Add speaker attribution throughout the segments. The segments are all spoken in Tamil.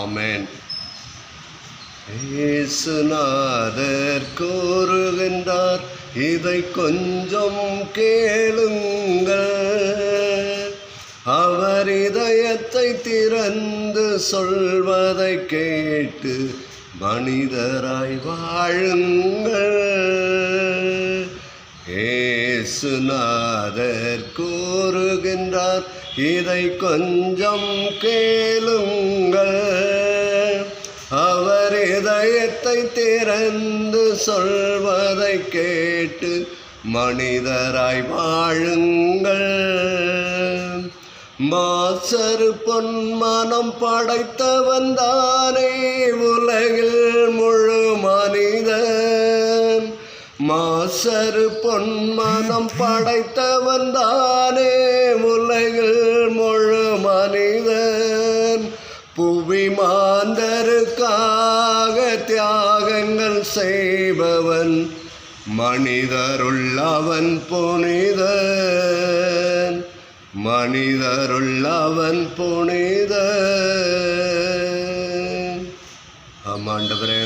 Speaker 1: ஆமேன். இயேசுநாதர் கூறுகின்றார் இதை கொஞ்சம் கேளுங்கள். அவர் இதயத்தை திறந்து சொல்வதை கேட்டு மனிதராய் வாழுங்கள். ஏசுநாதர் கூறுகின்றார் இதை கொஞ்சம் கேளுங்கள். அவர் இதயத்தை திறந்து சொல்வதை கேட்டு மனிதராய் வாழுங்கள். மாசரு பொன் மனம் படைத்தவன் தானே உலகில் முழு மனிதன். மாசரு பொன் மனம் படைத்தவன் தானே உலகில் முழு மனிதன் புவி மாந்தருக்காக தியாகங்கள் செய்பவன் மனிதருள்ளவன் புனிதன். மனிதருள்ளவன் புனிதன். ஆமாண்டவரே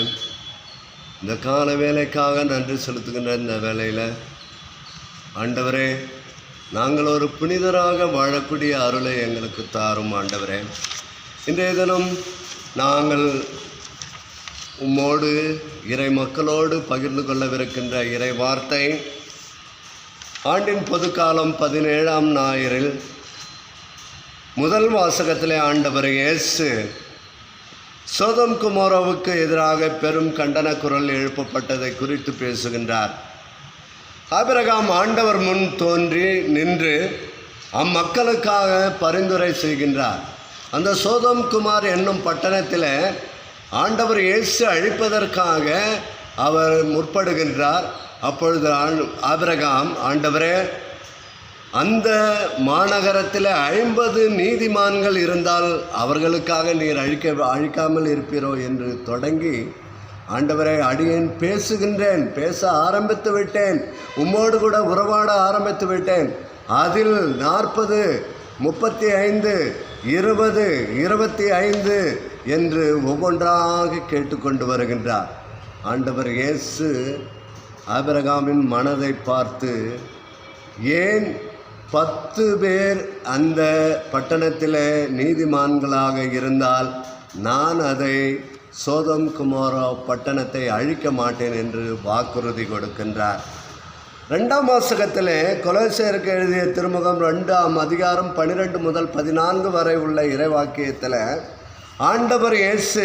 Speaker 1: இந்த கால வேலைக்காக நன்றி செலுத்துகின்ற இந்த வேலையில் ஆண்டவரே நாங்கள் ஒரு புனிதராக வாழக்கூடிய அருளை எங்களுக்கு தாரும் ஆண்டவரே. இன்றைய தினம் நாங்கள் உம்மோடு இறை மக்களோடு பகிர்ந்து கொள்ளவிருக்கின்ற இறை வார்த்தை ஆண்டின் பொதுக்காலம் பதினேழாம் ஞாயிறில் முதல் வாசகத்திலே ஆண்டவர் இயேசு சோதம் குமாரோவுக்கு எதிராக பெரும் கண்டன குரல் எழுப்பப்பட்டதை குறித்து பேசுகின்றார். ஆபிரகாம் ஆண்டவர் முன் தோன்றி நின்று அம்மக்களுக்காக பரிந்துரை செய்கின்றார். அந்த சோதம் குமார் என்னும் பட்டணத்தில் ஆண்டவர் இயேசு அழிப்பதற்காக அவர் முற்படுகின்றார். அப்பொழுது ஆபிரகாம் ஆண்டவரே அந்த மாநகரத்தில் ஐம்பது நீதிமான்கள் இருந்தால் அவர்களுக்காக நீர் அழிக்க அழிக்காமல் இருப்பீரோ என்று தொடங்கி ஆண்டவரை அடியேன் பேசுகின்றேன் பேச ஆரம்பித்து விட்டேன் உம்மோடு கூட உறவாட ஆரம்பித்து விட்டேன். அதில் நாற்பது முப்பத்தி ஐந்து இருபது இருபத்தி ஐந்து என்று ஒவ்வொன்றாக கேட்டுக்கொண்டு வருகின்றார். ஆண்டவர் இயேசு ஆபிரகாமின் மனதை பார்த்து ஏன் பத்து பேர் அந்த பட்டணத்தில் நீதிமான்களாக இருந்தால் நான் அதை சோதம் குமாரோ பட்டணத்தை அழிக்க மாட்டேன் என்று வாக்குறுதி கொடுக்கின்றார். ரெண்டாம் வாசகத்தில் கொலோசேருக்கு எழுதிய திருமுகம் ரெண்டாம் அதிகாரம் பன்னிரெண்டு முதல் பதினான்கு வரை உள்ள இறைவாக்கியத்தில் ஆண்டவர் இயேசு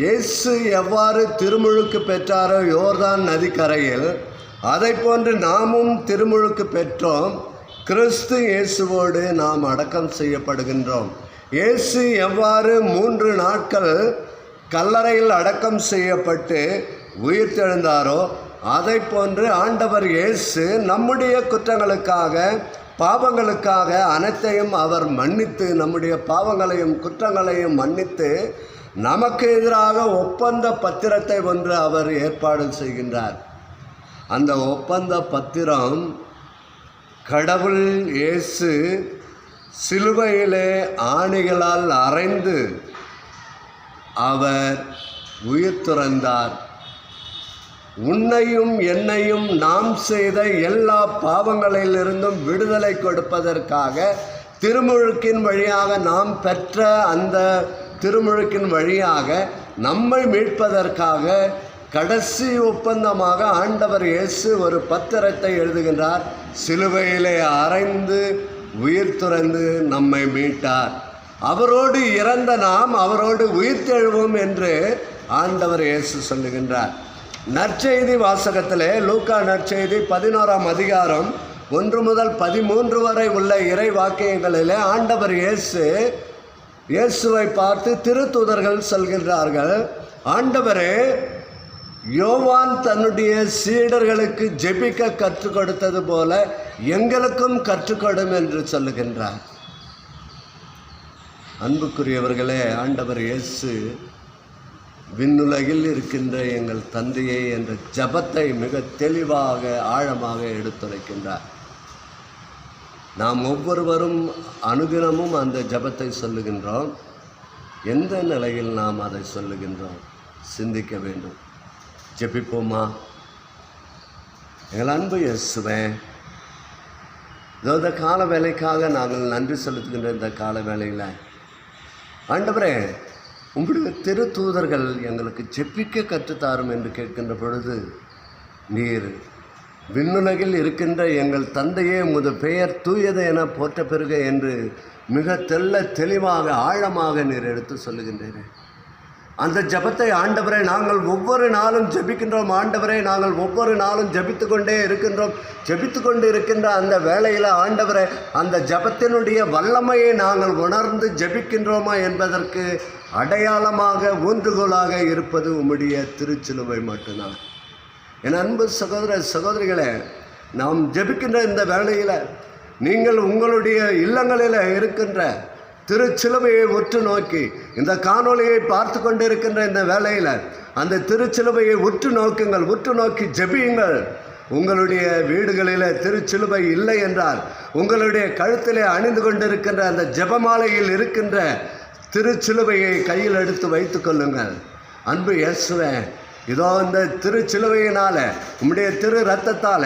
Speaker 1: இயேசு எவ்வாறு திருமுழுக்கு பெற்றாரோ யோர்தான் நதிக்கரையில் அதை போன்று நாமும் திருமுழுக்கு பெற்றோம். கிறிஸ்து இயேசுவோடு நாம் அடக்கம் செய்யப்படுகின்றோம். இயேசு எவ்வாறு மூன்று நாட்கள் கல்லறையில் அடக்கம் செய்யப்பட்டு உயிர்த்தெழுந்தாரோ அதை போன்று ஆண்டவர் இயேசு நம்முடைய குற்றங்களுக்காக பாவங்களுக்காக அனைத்தையும் அவர் மன்னித்து நம்முடைய பாவங்களையும் குற்றங்களையும் மன்னித்து நமக்கு எதிராக ஒப்பந்த பத்திரத்தை ஒன்று அவர் ஏற்பாடு செய்கின்றார். அந்த ஒப்பந்த பத்திரம் கடவுள் இயேசு சிலுவையிலே ஆணிகளால் அறைந்து அவர் உயிர் துறந்தார். உன்னையும் என்னையும் நாம் செய்த எல்லா பாவங்களிலிருந்தும் விடுதலை கொடுப்பதற்காக திருமுழுக்கின் வழியாக நாம் பெற்ற அந்த திருமுழுக்கின் வழியாக நம்மை மீட்பதற்காக கடைசி ஒப்பந்தமாக ஆண்டவர் இயேசு ஒரு பத்திரத்தை எழுதுகின்றார். சிலுவையிலே அறைந்து உயிர் துறந்து நம்மை மீட்டார். அவரோடு இறந்த நாம் அவரோடு உயிர்த்தெழுவோம் என்று ஆண்டவர் இயேசு சொல்லுகின்றார். நற்செய்தி வாசகத்திலே லூக்கா நற்செய்தி பதினோராம் அதிகாரம் ஒன்று முதல் பதிமூன்று வரை உள்ள இறை வாக்கியங்களிலே ஆண்டவர் இயேசு இயேசுவை பார்த்து திருத்தூதர்கள் சொல்கின்றார்கள் ஆண்டவரே யோவான் தன்னுடைய சீடர்களுக்கு ஜெபிக்க கற்றுக் கொடுத்தது போல எங்களுக்கும் கற்றுக்கொடும் என்று சொல்லுகின்றார். அன்புக்குரியவர்களே ஆண்டவர் இயேசு விண்ணுலகில் இருக்கின்ற எங்கள் தந்தையே என்ற ஜபத்தை மிக தெளிவாக ஆழமாக எடுத்துரைக்கின்றார். நாம் ஒவ்வொருவரும் அனுதினமும் அந்த ஜபத்தை சொல்லுகின்றோம். எந்த நிலையில் நாம் அதை சொல்லுகின்றோம்? சிந்திக்க வேண்டும். ஜெபிப்போமா? எங்கள் அன்பு இயேசுவேன் இதோ இந்த கால வேலைக்காக நாங்கள் நன்றி செலுத்துகின்ற இந்த கால வேலையில் ஆண்டவரே உங்களுடைய திருத்தூதர்கள் எங்களுக்கு செப்பிக்க கற்றுத்தாரும் என்று கேட்கின்ற பொழுது நீர் விண்ணுலகில் இருக்கின்ற எங்கள் தந்தையே உமது பெயர் தூயது என போற்ற பெறுக என்று மிக தெல்ல தெளிவாக ஆழமாக நீர் எடுத்து சொல்லுகின்றீரே. அந்த ஜெபத்தை ஆண்டவரை நாங்கள் ஒவ்வொரு நாளும் ஜெபிக்கின்றோம். ஆண்டவரை நாங்கள் ஒவ்வொரு நாளும் ஜபித்து கொண்டே இருக்கின்றோம். ஜபித்து கொண்டு இருக்கின்ற அந்த வேளையில் ஆண்டவரை அந்த ஜெபத்தினுடைய வல்லமையை நாங்கள் உணர்ந்து ஜெபிக்கின்றோமா என்பதற்கு அடையாளமாக ஊன்றுகோலாக இருப்பது உம்முடைய திருச்சிலுவை மட்டும்தான். என் அன்பு சகோதர சகோதரிகளே நாம் ஜெபிக்கின்ற இந்த வேளையில் நீங்கள் உங்களுடைய இல்லங்களில் இருக்கின்ற திருச்சிலுவையை உற்று நோக்கி இந்த காணொலியை பார்த்து கொண்டிருக்கின்ற இந்த வேலையில் அந்த திருச்சிலுவையை உற்று நோக்குங்கள் உற்று நோக்கி ஜெபியுங்கள். உங்களுடைய வீடுகளில் திருச்சிலுவை இல்லை என்றால் உங்களுடைய கழுத்திலே அணிந்து கொண்டிருக்கின்ற அந்த ஜெபமாலையில் இருக்கின்ற திருச்சிலுவையை கையில் எடுத்து வைத்துக்கொள்ளுங்கள் அன்பு இயேசுவேன் இதோ இந்த திருச்சிலுவையினால் உம்முடைய திரு ரத்தத்தால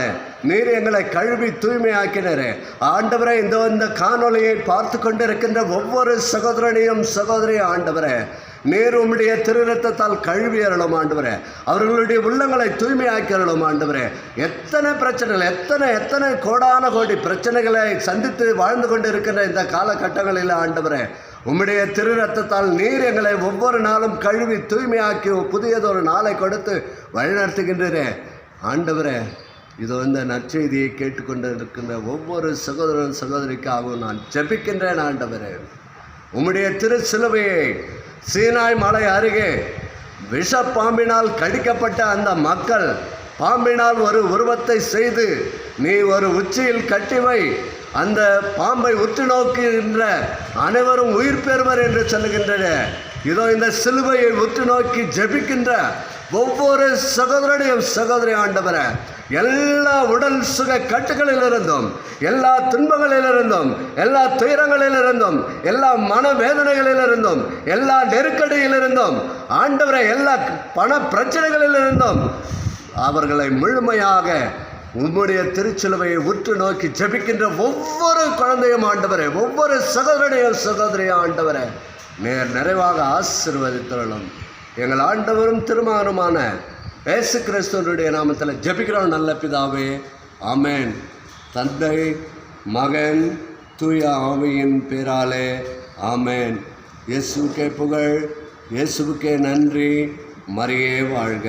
Speaker 1: நீர் எங்களை கழுவி தூய்மையாக்கினர். ஆண்டவரை இந்த இந்த காணொளியை பார்த்து கொண்டிருக்கின்ற ஒவ்வொரு சகோதரனையும் சகோதரி ஆண்டவரே நீர் உம்முடைய திரு ரத்தத்தால் கழுவி அருளும் ஆண்டவரே. அவர்களுடைய உள்ளங்களை தூய்மையாக்கி அருளும் ஆண்டவரே. எத்தனை பிரச்சனைகள் எத்தனை எத்தனை கோடான கோடி பிரச்சனைகளை சந்தித்து வாழ்ந்து கொண்டு இருக்கிற இந்த காலகட்டங்களில் ஆண்டவரே. உம்முடைய திரு ரத்தத்தால் நீர் எங்களை ஒவ்வொரு நாளும் கழுவி தூய்மையாக்கி புதியதொரு நாளை கொடுத்து வழிநடத்துகின்றரே ஆண்டவரே இது வந்து நற்செய்தியை கேட்டுக்கொண்டு இருக்கின்ற ஒவ்வொரு சகோதரன் சகோதரிக்காகவும் நான் ஜபிக்கின்றேன் ஆண்டவரே. உம்முடைய திரு சிலுவையை சீனாய் மலை அருகே விஷப்பாம்பினால் கடிக்கப்பட்ட அந்த மக்கள் பாம்பினால் ஒரு உருவத்தை செய்து நீ ஒரு உச்சியில் கட்டிவை அந்த பாம்பை உற்று நோக்குகின்ற அனைவரும் உயிர் பெறுவர் என்று சொல்லுகின்றன. இதோ இந்த சிலுவையை உற்று நோக்கி ஜெபிக்கின்ற ஒவ்வொரு சகோதரனையும் சகோதரி ஆண்டவரை எல்லா உடல் சுக கட்டுகளிலிருந்தும் எல்லா துன்பங்களிலிருந்தும் எல்லா துயரங்களிலிருந்தும் எல்லா மனவேதனைகளிலிருந்தும் எல்லா நெருக்கடியிலிருந்தும் ஆண்டவரை எல்லா பண பிரச்சனைகளிலிருந்தும் அவர்களை முழுமையாக உம்முடைய திருச்சிலுவையை உற்று நோக்கி ஜெபிக்கின்ற ஒவ்வொரு குழந்தையும் ஆண்டவரே ஒவ்வொரு சகோதரனையும் சகோதரியும் ஆண்டவரே நேர் நிறைவாக ஆசீர்வதித்தரலும் எங்கள் ஆண்டவரும் திருமகனுமான இயேசு கிறிஸ்துவனுடைய நாமத்தில் ஜெபிக்கிறோம் நல்ல பிதாவே. அமேன் தந்தை மகன் தூய ஆவியின் பேராலே ஆமென். இயேசுக்கே புகழ் இயேசுக்கே நன்றி. மரியே வாழ்க.